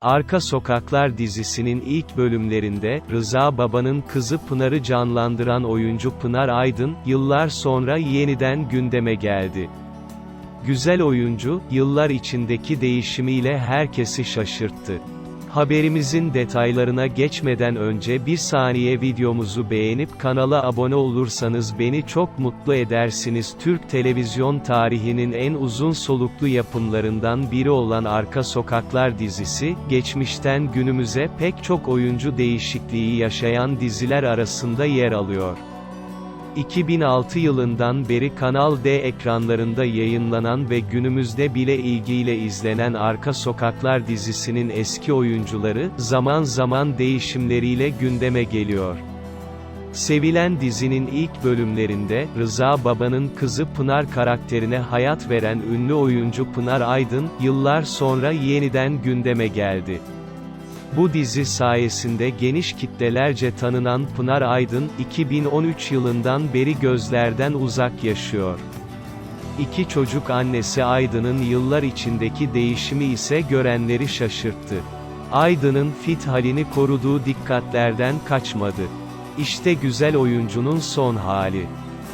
Arka Sokaklar dizisinin ilk bölümlerinde, Rıza Baba'nın kızı Pınar'ı canlandıran oyuncu Pınar Aydın, yıllar sonra yeniden gündeme geldi. Güzel oyuncu, yıllar içindeki değişimiyle herkesi şaşırttı. Haberimizin detaylarına geçmeden önce bir saniye videomuzu beğenip kanala abone olursanız beni çok mutlu edersiniz. Türk televizyon tarihinin en uzun soluklu yapımlarından biri olan Arka Sokaklar dizisi, geçmişten günümüze pek çok oyuncu değişikliği yaşayan diziler arasında yer alıyor. 2006 yılından beri Kanal D ekranlarında yayınlanan ve günümüzde bile ilgiyle izlenen Arka Sokaklar dizisinin eski oyuncuları, zaman zaman değişimleriyle gündeme geliyor. Sevilen dizinin ilk bölümlerinde, Rıza Baba'nın kızı Pınar karakterine hayat veren ünlü oyuncu Pınar Aydın, yıllar sonra yeniden gündeme geldi. Bu dizi sayesinde geniş kitlelerce tanınan Pınar Aydın, 2013 yılından beri gözlerden uzak yaşıyor. İki çocuk annesi Aydın'ın yıllar içindeki değişimi ise görenleri şaşırttı. Aydın'ın fit halini koruduğu dikkatlerden kaçmadı. İşte güzel oyuncunun son hali.